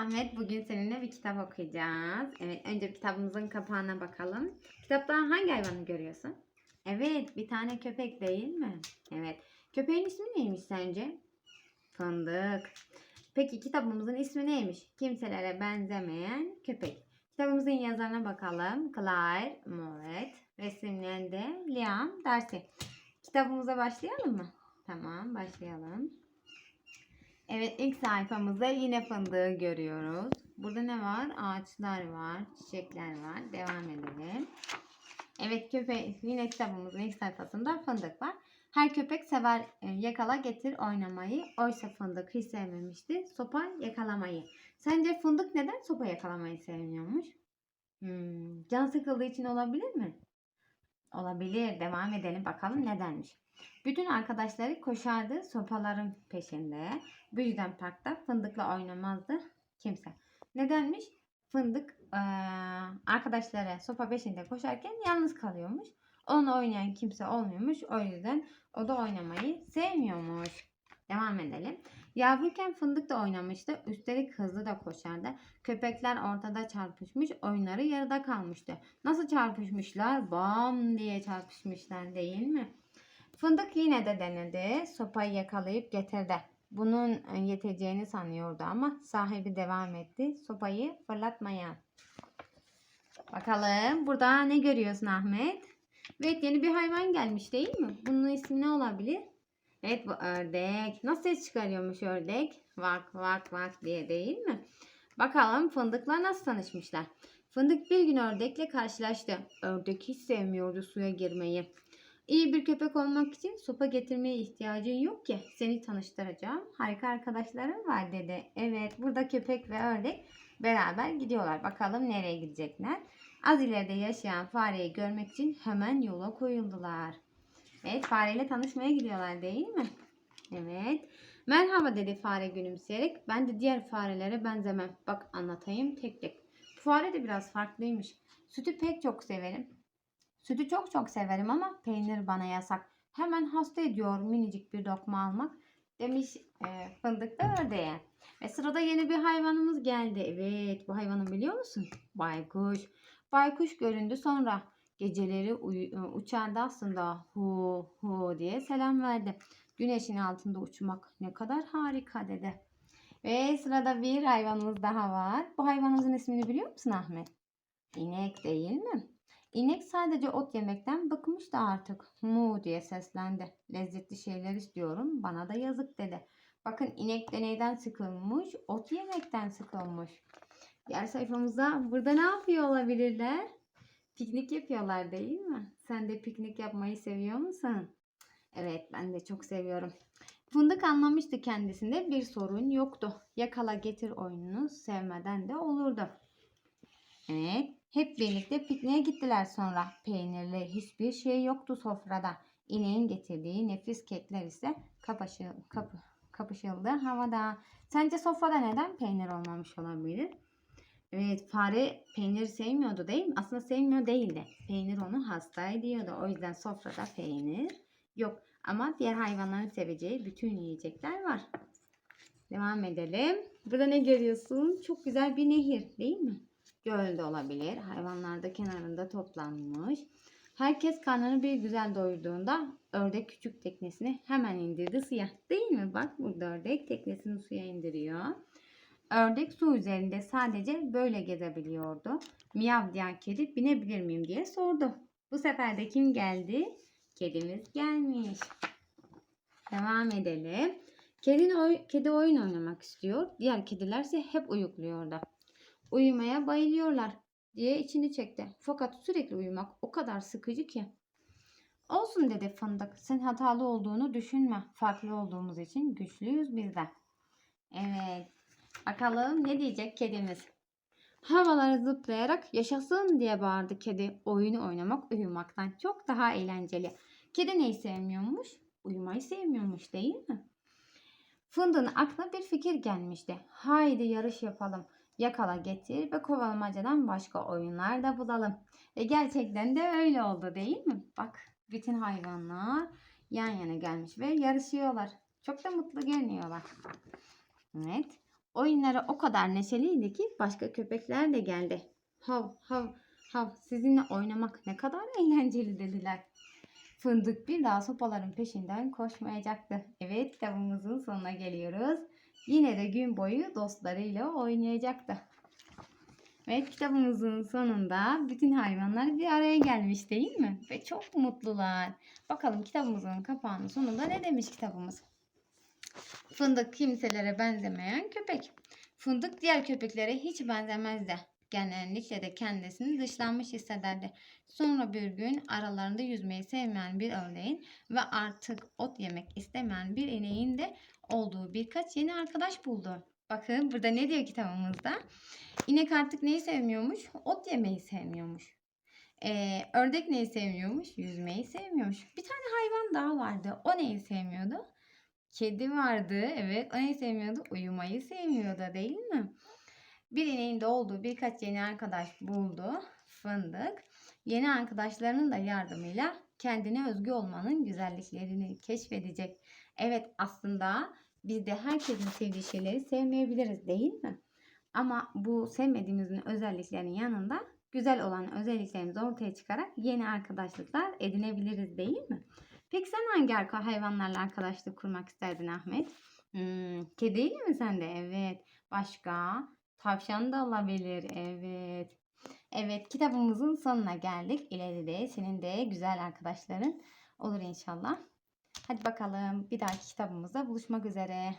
Ahmet bugün seninle bir kitap okuyacağız. Evet önce kitabımızın kapağına bakalım. Kitapta hangi hayvanı görüyorsun? Evet bir tane köpek değil mi? Evet. Köpeğin ismi neymiş sence? Fındık. Peki kitabımızın ismi neymiş? Kimselere benzemeyen köpek. Kitabımızın yazarına bakalım. Claire Moret. Resimleyen Liam Darcy. Kitabımıza başlayalım mı? Tamam başlayalım. Evet ilk sayfamızda yine fındığı görüyoruz. Burada ne var? Ağaçlar var, çiçekler var. Devam edelim. Evet köpek yine kitabımızın ilk sayfasında fındık var. Her köpek sever e, yakala getir oynamayı. Oysa fındık hiç sevmemişti. Sopa yakalamayı. Sence fındık neden sopa yakalamayı sevmiyormuş? Hmm, can sıkıldığı için olabilir mi? Olabilir. Devam edelim bakalım nedenmiş. Bütün arkadaşları koşardı sopaların peşinde. Bu yüzden parkta fındıkla oynamazdı kimse. Nedenmiş? Fındık eee, arkadaşları sopa peşinde koşarken yalnız kalıyormuş. Onunla oynayan kimse olmuyormuş. O yüzden o da oynamayı sevmiyormuş. Devam edelim. Yavruyken fındık da oynamıştı. Üstelik hızlı da koşardı. Köpekler ortada çarpışmış. Oyunları yarıda kalmıştı. Nasıl çarpışmışlar? Bam diye çarpışmışlar değil mi? Fındık yine de denedi. Sopayı yakalayıp getirdi. Bunun e, yeteceğini sanıyordu ama sahibi devam etti. Sopayı fırlatmaya. Bakalım burada ne görüyorsun Ahmet? Evet yeni bir hayvan gelmiş değil mi? Bunun ismi ne olabilir? Evet bu ördek. Nasıl ses çıkarıyormuş ördek? Vak vak vak diye değil mi? Bakalım fındıkla nasıl tanışmışlar? Fındık bir gün ördekle karşılaştı. Ördek hiç sevmiyordu suya girmeyi. İyi bir köpek olmak için sopa getirmeye ihtiyacın yok ki. Seni tanıştıracağım. Harika arkadaşlarım var dedi. Evet burada köpek ve ördek beraber gidiyorlar. Bakalım nereye gidecekler. Az ileride yaşayan fareyi görmek için hemen yola koyuldular. Evet fareyle tanışmaya gidiyorlar değil mi? Evet. Merhaba dedi fare gülümseyerek. Ben de diğer farelere benzemem. Bak anlatayım tek tek. Bu fare de biraz farklıymış. Sütü pek çok severim. Sütü çok çok severim ama peynir bana yasak. Hemen hasta ediyor minicik bir lokma almak demiş e, fındıklı ördeğe. Ve sırada yeni bir hayvanımız geldi. Evet bu hayvanı biliyor musun? Baykuş. Baykuş göründü sonra geceleri e, uçardı aslında hu hu diye selam verdi. Güneşin altında uçmak ne kadar harika dedi. Ve sırada bir hayvanımız daha var. Bu hayvanımızın ismini biliyor musun Ahmet? İnek değil mi? İnek sadece ot yemekten bıkmıştı artık. Mu diye seslendi. Lezzetli şeyler istiyorum. Bana da yazık dedi. Bakın inek de neyden sıkılmış? Ot yemekten sıkılmış. Diğer sayfamızda burada ne yapıyor olabilirler? Piknik yapıyorlar değil mi? Sen de piknik yapmayı seviyor musun? Evet ben de çok seviyorum. Fındık anlamıştı kendisinde bir sorun yoktu. Yakala getir oyununu sevmeden de olurdu. Evet, hep birlikte pikniğe gittiler sonra. Peynirli hiçbir şey yoktu sofrada. İneğin getirdiği nefis kekler ise kapaşı, kapı, kapışıldı havada. Sence sofrada neden peynir olmamış olabilir? Evet, fare peynir sevmiyordu değil mi? Aslında sevmiyor değildi. Peynir onu hasta ediyordu. O yüzden sofrada peynir yok. Ama diğer hayvanların seveceği bütün yiyecekler var. Devam edelim. Burada ne görüyorsun? Çok güzel bir nehir değil mi? Göl de olabilir. Hayvanlar da kenarında toplanmış. Herkes karnını bir güzel doyurduğunda ördek küçük teknesini hemen indirdi suya. Değil mi? Bak burada ördek teknesini suya indiriyor. Ördek su üzerinde sadece böyle gezebiliyordu. Miyav diyen kedi binebilir miyim diye sordu. Bu sefer de kim geldi? Kedimiz gelmiş. Devam edelim. Kedin oy- kedi oyun oynamak istiyor. Diğer kediler ise hep uyukluyordu. Uyumaya bayılıyorlar diye içini çekti. Fakat sürekli uyumak o kadar sıkıcı ki. Olsun dedi fındık. Sen hatalı olduğunu düşünme. Farklı olduğumuz için güçlüyüz biz de. Evet. Bakalım ne diyecek kedimiz. Havaları zıplayarak yaşasın diye bağırdı kedi. Oyunu oynamak uyumaktan çok daha eğlenceli. Kedi neyi sevmiyormuş? Uyumayı sevmiyormuş değil mi? Fındığın aklına bir fikir gelmişti. Haydi yarış yapalım. Yakala getir ve kovalamacadan başka oyunlar da bulalım. Ve gerçekten de öyle oldu değil mi? Bak bütün hayvanlar yan yana gelmiş ve yarışıyorlar. Çok da mutlu görünüyorlar. Evet. Oyunları o kadar neşeliydi ki başka köpekler de geldi. Hav hav hav sizinle oynamak ne kadar eğlenceli dediler. Fındık bir daha sopaların peşinden koşmayacaktı. Evet kitabımızın sonuna geliyoruz. Yine de gün boyu dostlarıyla oynayacaktı. Evet kitabımızın sonunda bütün hayvanlar bir araya gelmiş değil mi? Ve çok mutlular. Bakalım kitabımızın kapağının sonunda ne demiş kitabımız? Fındık kimselere benzemeyen köpek. Fındık diğer köpeklere hiç benzemezdi. Genellikle de kendisini dışlanmış hissederdi. Sonra bir gün aralarında yüzmeyi sevmeyen bir ördeğin ve artık ot yemek istemeyen bir ineğin de olduğu birkaç yeni arkadaş buldu. Bakın burada ne diyor kitabımızda? İnek artık neyi sevmiyormuş? Ot yemeyi sevmiyormuş. Ee, ördek neyi sevmiyormuş? Yüzmeyi sevmiyormuş. Bir tane hayvan daha vardı. O neyi sevmiyordu? Kedi vardı. Evet. O neyi sevmiyordu? Uyumayı sevmiyordu değil mi? Bir ineğin de olduğu birkaç yeni arkadaş buldu. Fındık. Yeni arkadaşlarının da yardımıyla kendine özgü olmanın güzelliklerini keşfedecek. Evet aslında biz de herkesin sevdiği şeyleri sevmeyebiliriz değil mi? Ama bu sevmediğimizin özelliklerinin yanında güzel olan özelliklerimizi ortaya çıkarak yeni arkadaşlıklar edinebiliriz değil mi? Peki sen hangi hayvanlarla arkadaşlık kurmak isterdin Ahmet? Hmm, kediyle mi sen de? Evet. Başka? Tavşan da olabilir. Evet. Evet kitabımızın sonuna geldik. İleride senin de güzel arkadaşların olur inşallah. Hadi bakalım bir dahaki kitabımızda buluşmak üzere.